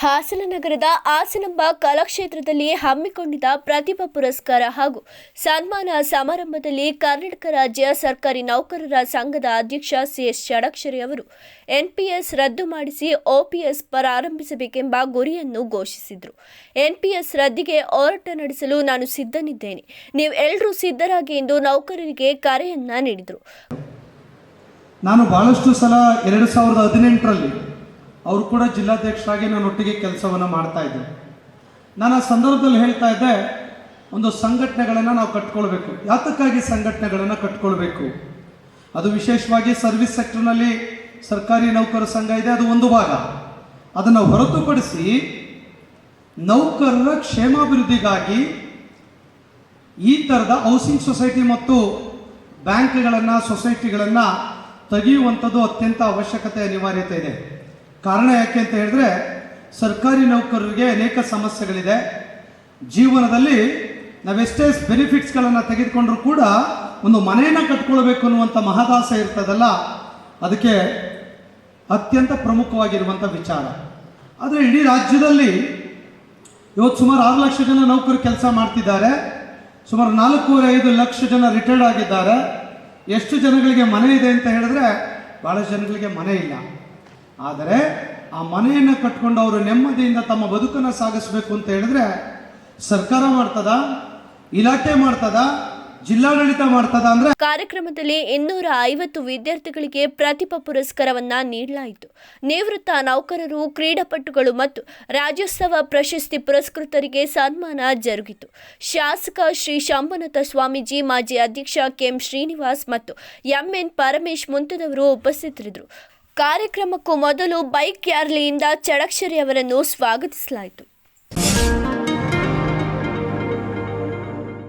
ಹಾಸನನಗರದ ಹಾಸನಂಬ ಕಲಾಕ್ಷೇತ್ರದಲ್ಲಿ ಹಮ್ಮಿಕೊಂಡಿದ್ದ ಪ್ರತಿಭಾ ಪುರಸ್ಕಾರ ಹಾಗೂ ಸನ್ಮಾನ ಸಮಾರಂಭದಲ್ಲಿ ಕರ್ನಾಟಕ ರಾಜ್ಯ ಸರ್ಕಾರಿ ನೌಕರರ ಸಂಘದ ಅಧ್ಯಕ್ಷ ಸಿಎಸ್ ಷಡಕ್ಷರಿ ಅವರು ಎನ್ಪಿಎಸ್ ರದ್ದು ಮಾಡಿಸಿ ಓಪಿಎಸ್ ಪ್ರಾರಂಭಿಸಬೇಕೆಂಬ ಗುರಿಯನ್ನು ಘೋಷಿಸಿದರು. ಎನ್ಪಿಎಸ್ ರದ್ದಿಗೆ ಹೋರಾಟ ನಡೆಸಲು ನಾನು ಸಿದ್ಧನಿದ್ದೇನೆ. ನೀವು ಎಲ್ಲರೂ ಸಿದ್ಧರಾಗಿ ಎಂದು ನೌಕರರಿಗೆ ಕರೆಯನ್ನ ನೀಡಿದರು. ನಾನು ಬಹಳಷ್ಟು ಸಲ ಎರಡು ಸಾವಿರದ ಹದಿನೆಂಟರಲ್ಲಿ ಅವರು ಕೂಡ ಜಿಲ್ಲಾಧ್ಯಕ್ಷರಾಗಿ ನಾನು ಒಟ್ಟಿಗೆ ಕೆಲಸವನ್ನು ಮಾಡ್ತಾ ಇದ್ದೆ. ನಾನು ಆ ಸಂದರ್ಭದಲ್ಲಿ ಹೇಳ್ತಾ ಇದ್ದೆ, ಒಂದು ಸಂಘಟನೆಗಳನ್ನು ನಾವು ಕಟ್ಕೊಳ್ಬೇಕು. ಯಾತಕ್ಕಾಗಿ ಸಂಘಟನೆಗಳನ್ನು ಕಟ್ಕೊಳ್ಬೇಕು? ಅದು ವಿಶೇಷವಾಗಿ ಸರ್ವಿಸ್ ಸೆಕ್ಟರ್ನಲ್ಲಿ ಸರ್ಕಾರಿ ನೌಕರ ಸಂಘ ಇದೆ, ಅದು ಒಂದು ಭಾಗ. ಅದನ್ನು ಹೊರತುಪಡಿಸಿ ನೌಕರರ ಕ್ಷೇಮಾಭಿವೃದ್ಧಿಗಾಗಿ ಈ ಥರದ ಹೌಸಿಂಗ್ ಸೊಸೈಟಿ ಮತ್ತು ಬ್ಯಾಂಕ್ಗಳನ್ನು, ಸೊಸೈಟಿಗಳನ್ನು ತೆಗೆಯುವಂಥದ್ದು ಅತ್ಯಂತ ಅವಶ್ಯಕತೆ ಅನಿವಾರ್ಯತೆ ಇದೆ. ಕಾರಣ ಯಾಕೆ ಅಂತ ಹೇಳಿದ್ರೆ ಸರ್ಕಾರಿ ನೌಕರರಿಗೆ ಅನೇಕ ಸಮಸ್ಯೆಗಳಿದೆ. ಜೀವನದಲ್ಲಿ ನಾವೆಷ್ಟೇ ಬೆನಿಫಿಟ್ಸ್ಗಳನ್ನು ತೆಗೆದುಕೊಂಡ್ರೂ ಕೂಡ ಒಂದು ಮನೆಯನ್ನು ಕಟ್ಕೊಳ್ಬೇಕು ಅನ್ನುವಂಥ ಮಹದಾಸೆ ಇರ್ತದಲ್ಲ, ಅದಕ್ಕೆ ಅತ್ಯಂತ ಪ್ರಮುಖವಾಗಿರುವಂಥ ವಿಚಾರ. ಆದರೆ ಇಡೀ ರಾಜ್ಯದಲ್ಲಿ ಇವತ್ತು ಸುಮಾರು ಆರು ಲಕ್ಷ ಜನ ನೌಕರು ಕೆಲಸ ಮಾಡ್ತಿದ್ದಾರೆ, ಸುಮಾರು ನಾಲ್ಕೂವರೆ ಐದು ಲಕ್ಷ ಜನ ರಿಟೈರ್ಡ್ ಆಗಿದ್ದಾರೆ. ಎಷ್ಟು ಜನಗಳಿಗೆ ಮನೆ ಇದೆ ಅಂತ ಹೇಳಿದ್ರೆ ಭಾಳಷ್ಟು ಜನಗಳಿಗೆ ಮನೆ ಇಲ್ಲ. ಆದರೆ ಆ ಮನೆಯನ್ನು ಕಟ್ಕೊಂಡು ಅವರು ನೆಮ್ಮದಿಯಿಂದ ತಮ್ಮ ಬದುಕನ್ನು ಸಾಗಿಸ್ಬೇಕು ಅಂತ ಹೇಳಿದ್ರೆ ಸರ್ಕಾರ ಮಾಡ್ತದ? ಇಲಾಖೆ ಮಾಡ್ತದ? ಜಿಲ್ಲಾಡಳಿತ ಮಾಡ್ತದ ಅಂದ್ರೆ ಕಾರ್ಯಕ್ರಮದಲ್ಲಿ ಇನ್ನೂರ ಐವತ್ತು ವಿದ್ಯಾರ್ಥಿಗಳಿಗೆ ಪ್ರತಿಭಾ ಪುರಸ್ಕಾರವನ್ನ ನೀಡಲಾಯಿತು. ನಿವೃತ್ತ ನೌಕರರು, ಕ್ರೀಡಾಪಟುಗಳು ಮತ್ತು ರಾಜ್ಯೋತ್ಸವ ಪ್ರಶಸ್ತಿ ಪುರಸ್ಕೃತರಿಗೆ ಸನ್ಮಾನ ಜರುಗಿತು. ಶಾಸಕ ಶ್ರೀ ಶಂಭುನಾಥ ಸ್ವಾಮೀಜಿ, ಮಾಜಿ ಅಧ್ಯಕ್ಷ ಕೆಎಂ ಶ್ರೀನಿವಾಸ್ ಮತ್ತು ಎಂಎನ್ ಪರಮೇಶ್ ಮುಂತಾದವರು ಉಪಸ್ಥಿತರಿದ್ದರು. ಕಾರ್ಯಕ್ರಮಕ್ಕೂ ಮೊದಲು ಬೈಕ್ ರ್ಯಾಲಿಯಿಂದ ಚಡಕ್ಷರಿ ಅವರನ್ನು ಸ್ವಾಗತಿಸಲಾಯಿತು.